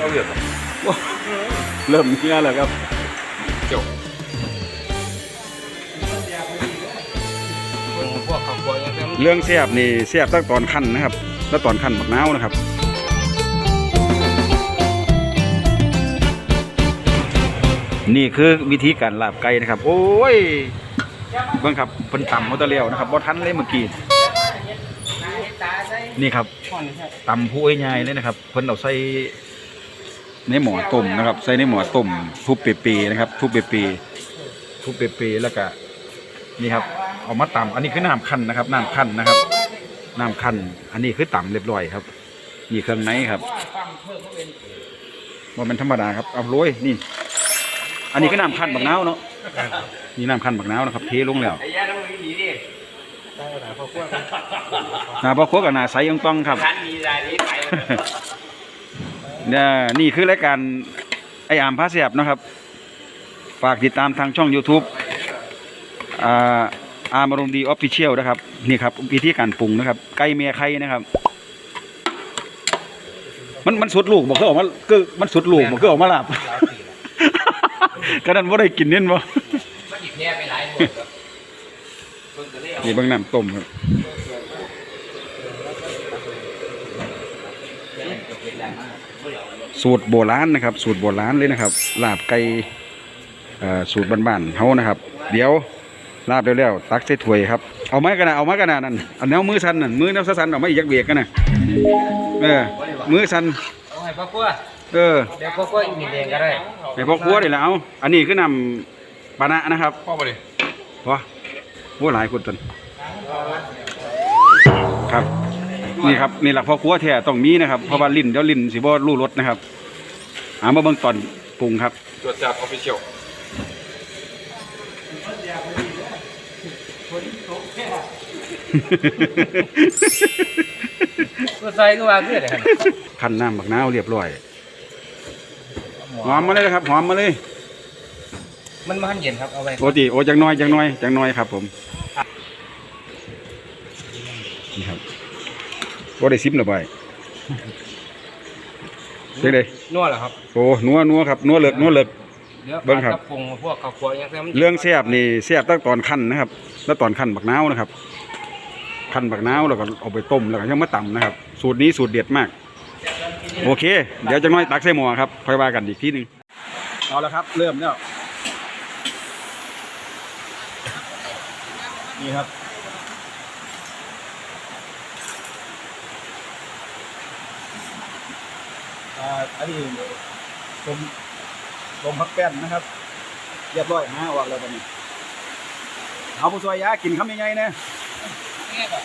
เอาเลือดเริ่มเงี้ยแล้วครับเจ้าพวกเขาควรยังเรื่องเสียบนี่เสียบตั้งตอนขั้นนะครับ แล้วตอนขั้นบักนาวนะครับนี่คือวิธีการลาบไก่นะครับ โอ้ยเบิ่งครับเพิ่นต่ำเขาตะเลียวนะครับบ่ทันเลยเมื่อกี้นี่ครับต่ำผู้ใหญ่เลยนะครับเพิ่นเอาใส่ ในหม้อต้มนะครับ ใส่ในหม้อต้มทุบเปรีๆนะครับ ทุบเปรีๆทุบเปรีๆแล้วก็นี่ครับ เอามาต่ำอันนี้คือน้ำคั่นนะครับน้ำคั่นนะครับน้ำคั่นอันนี้คือต่ำเรียบร้อยครับนี่เครื่องในครับว่ามันธรรมดาครับเอาโรยนี่ อันนี้ก็น้ำคั้นบักน้าวเนาะนี่น้ำคั้นบักน้าวนะครับเทลงแล้วไอ้าต้องมีดีดิหนาพอครัวกับหนาใสยองต้องครับ เนี่ยนี่คือรายการไออามพาเสียบนะครับ ฝากติดตามทางช่อง YouTube อ่าอามอารมณ์ดีออฟฟิเชียลนะครับ นี่ครับวิธีการปรุงนะครับ ไก่เมียไข่นะครับ มันมันสุดลูกบอกก็ออกมาก็มันสุดลูกบอกก็ออกมาหลับก็นั้นว่าได้กินเน้นบ่มันหยิบแย่ไปหลายหมดครับเพิ่งจะได้เอานี่เบางน้ำต้มครับ สูตรโบราณนะครับ สูตรโบราณเลยนะครับ ลาบไก่เอ่อสูตรบ้านๆเฮานะครับ เดี๋ยวลาบเร็วๆตักใส่ถ้วยครับเอาไม้กันนะเอาไม้กันนะนั่นเอาแนวมือสั่นนั่นมือแนวสั่นๆเอาไม้อีกยักเบียกกันนะเออมือสั่นเอาให้พ่อครัวเออเดี๋ยวพ่อครัวอีกนิดเองก็ได้ไปพอครัวนี่แหละเอาอันนี้คือนำปานะนะครับพ่อมาดิว้าโอ้หลายคนตันครับ นี่ครับนี่หลักพ่อครัวแท้ต้องมีนะครับเพราะว่าลิ้นเดี๋ยวลิ้นสิบ่รู้รสนะครับหามาเบิ่งตอนปรุงครับตรวจจับออฟฟิเชียลก็ใส่ก็ว่าขึ้นเลยคั้นน้ำบักนาวเรียบร้อยหอมมาเลยนะครับหอมมาเลย มันมันเย็นครับเอาไว้โอติโอจังน้อยจังน้อยจังน้อยครับผมนี่ครับ บ่ได้ซิมหรือไปเจ๊เลยนวดเหรอครับโอ้นัวนัวครับนัวเลิกนัวเลิกเดี๋ยวเบิ่งครับ ปลากะพงพวกเขาควรยังแต่มันเรื่องแซ่บนี่แซ่บตั้งตอนขั้นนะครับ แล้วตอนขั้นบักนาวนะครับขั้นบักนาวแล้วก็เอาไปต้มแล้วก็ยังมาตำนะครับ สูตรนี้สูตรเด็ดมาก โอเค เดี๋ยวจะน้อยตักใส่หม้อครับค่อยว่ากันอีกทีหนึ่งเอาละครับ เริ่มแล้วนี่ครับ อันนี้ผมลมพักแป้นนะครับเรียบร้อยนะออกแล้วตอนนี้เอาผู้ซอยยากินคำยังไงเนี่ย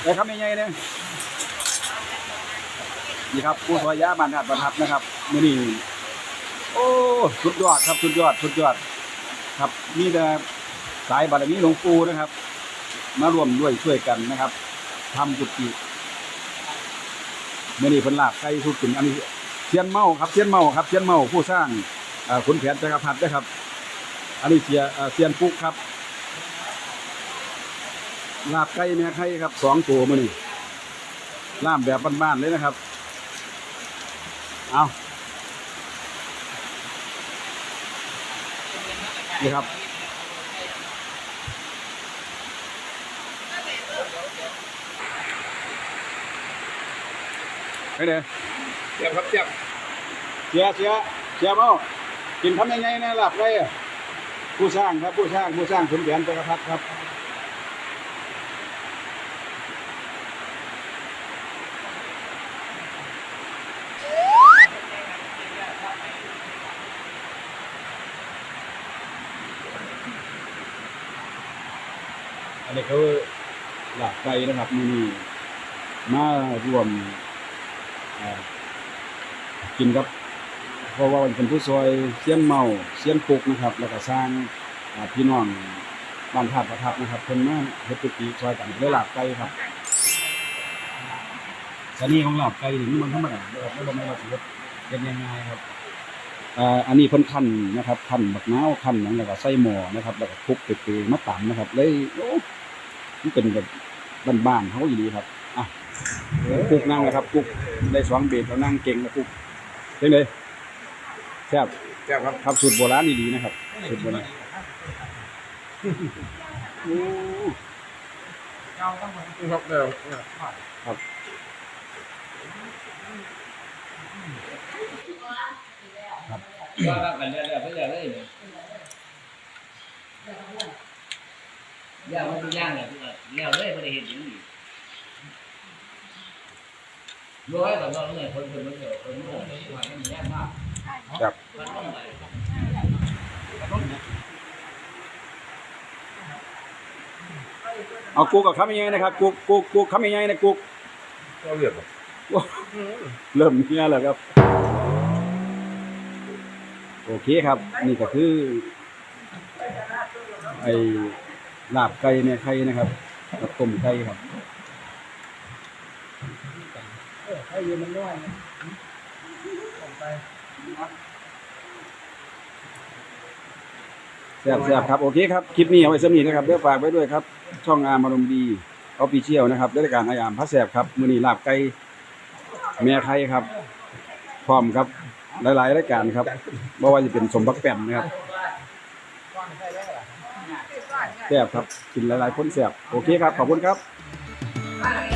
แต่คำยังไงเนี่ยนี่ครับผู้ซอยยาบานหาดบรรทัดนะครับมือนี้โอ้สุดยอดครับสุดยอดสุดยอด ครับมีแต่สายบารมีหลวงปู่นะครับ มาร่วมด้วยช่วยกันนะครับทำกุฏิมื่อนี้เพิ่นลาบไก่ทุกกินอันนี้ เทียนเมาครับเทียนเมาครับเทียนเมาผู้สร้างขุนแผนจักรพรรดินะครับ อันนี้เสียเอ่อเซียนปุ๊กครับลาบไก่แม่ไข่ครับสองตัวมานี่ล่ามแบบบ้านๆเลยนะครับ เอานี่ครับ ไปเด้อเจ็บครับเจ็บเสียเสียเสียเมากินทำยังไงนะหลับไว้อะผู้สร้างครับผู้สร้างผู้สร้างขุนแผนจักรพรรดิครับอันนี้เขาหลับไกนะครับมีนี่มารวมอ่า กินครับเพราะว่าเป็นผู้ซอยเสียนเมาเสียนปุกนะครับ แล้วก็สร้างพี่น้องบ้านธาตุประทับนะครับเพิ่นมาเฮ็ดกุฏิซอยกันเลยหลับไก่ครับสนีของหลับไก่นี่มันธรรมดาเด้อครับไม่บ่แม่นว่าสิเฮ็ดเฮ็ดง่ายๆครับอันนี้เพิ่นคั่นนะครับคั่นบักนาวคั่นหยังแล้วก็ใส่หม้อนะครับแล้วก็คลุกเปื่อยๆมาตำนะครับเลยโอ้มันเป็นแบบบ้านๆเฮาอีหลีครับอะ ปุกนั่งนะครับปุกได้สองเบรกแล้วนั่งเก่งนะปุกเป็นไงแซ่บแซ่บครับครับสูตรโบราณดีๆนะครับสูตรโบราณโอ้ครับเดี๋ยวก็กันเรื่อยๆไปเรื่อยเลยเนี่ยย่างมันย่างเลยแล้วเลยไม่ได้เห็นอย่างนี้ ร้อยแต่เราเนี่ยคนคนมันเดียวคนมันเดียวมันย่างมากครับมันต้องไหนเอากุ๊กกับคำยังไงนะครับกุ๊กกุ๊กกุ๊กคำยังไงนะกุ๊กก็เลือดครับเริ่มเฮียแล้วครับ โอเคครับ นี่ก็คือ ไอ้ลาบไก่เนี่ยไข่นะครับกับต้มไก่ครับ แซ่บแซ่บครับ โอเคครับ คลิปนี้เอาไว้สำนีนะครับเดี๋ยวฝากไว้ด้วยครับ ช่องอาร์มอารมณ์ดีออฟฟิเชียลนะครับด้วยรายการไออาร์มพระแสบครับ มือนีลาบไก่แม่ไข่ครับ พร้อมครับ หลายๆรายการครับบ่ว่าจะเป็นสมบักแป้มนะครับแซ่บครับ กินหลายๆคนแซ่บโอเคครับ ขอบคุณครับ